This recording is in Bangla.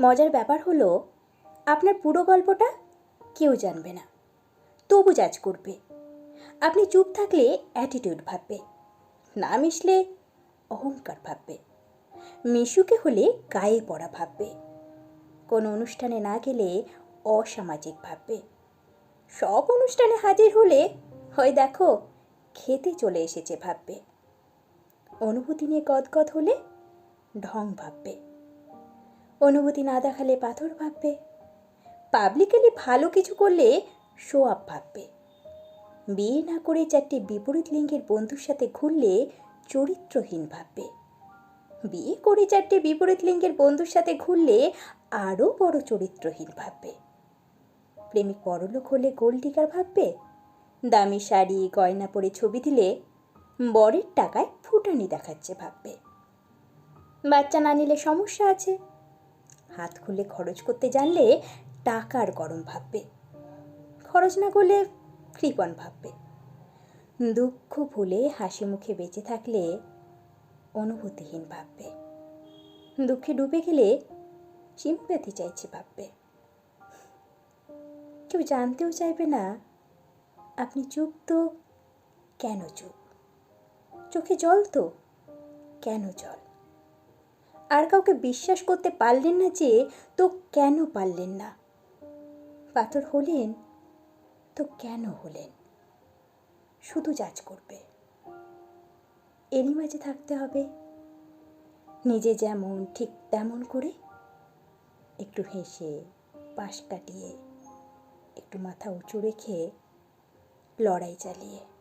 মজার ব্যাপার হলো, আপনার পুরো গল্পটা কেউ জানবে না। তবু জাজ করবে। আপনি চুপ থাকলে অ্যাটিটিউড ভাববে। না মিশলে অহংকার ভাববে। মিশুকে হলে গায়ে পড়া ভাববে। কোনো অনুষ্ঠানে না গেলে অসামাজিক ভাববে। সব অনুষ্ঠানে হাজির হলে, হয় দেখো, খেতে চলে এসেছে ভাববে। অনুভূতি নিয়ে গদগদ হলে ঢং ভাববে। অনুভূতি না দেখালে পাথর ভাববে। পাবলিকালি ভালো কিছু করলে শো আপ ভাববে। বিয়ে না করে চারটি বিপরীত লিঙ্গের বন্ধুর সাথে ঘুরলে চরিত্রহীন ভাববে। বিয়ে করে চারটে বিপরীত লিঙ্গের বন্ধুর সাথে ঘুরলে আরও বড় চরিত্রহীন ভাববে। প্রেমিক বড়লোক হলে গোল টিকার ভাববে, দামি শাড়ি, গয়না পরে ছবি দিলে বরের টাকায় ফুটানি দেখাচ্ছে ভাববে। বাচ্চা না নিলে সমস্যা আছে। হাত খুলে খরচ করতে জানলে টাকার গরম ভাববে। খরচ না করলে কৃপণ ভাববে। দুঃখ ভুলে হাসি মুখে বেঁচে থাকলে অনুভূতিহীন ভাববে। দুঃখে ডুবে গেলে চিম্পেতে চাইছে ভাববে। কেউ জানতেও চাইবে না, আপনি চুপ তো কেন চুপ? চোখে জল তো কেন জল? আর কাউকে বিশ্বাস করতে পারলেন না যে, তো কেন পারলেন না? পাথর হলেন, তো কেন হলেন? শুধু যাচ করবে। এরই মাঝে থাকতে হবে। নিজে যেমন, ঠিক তেমন করে একটু হেসে, পাশ কাটিয়ে, একটু মাথা উঁচু রেখে লড়াই চালিয়ে।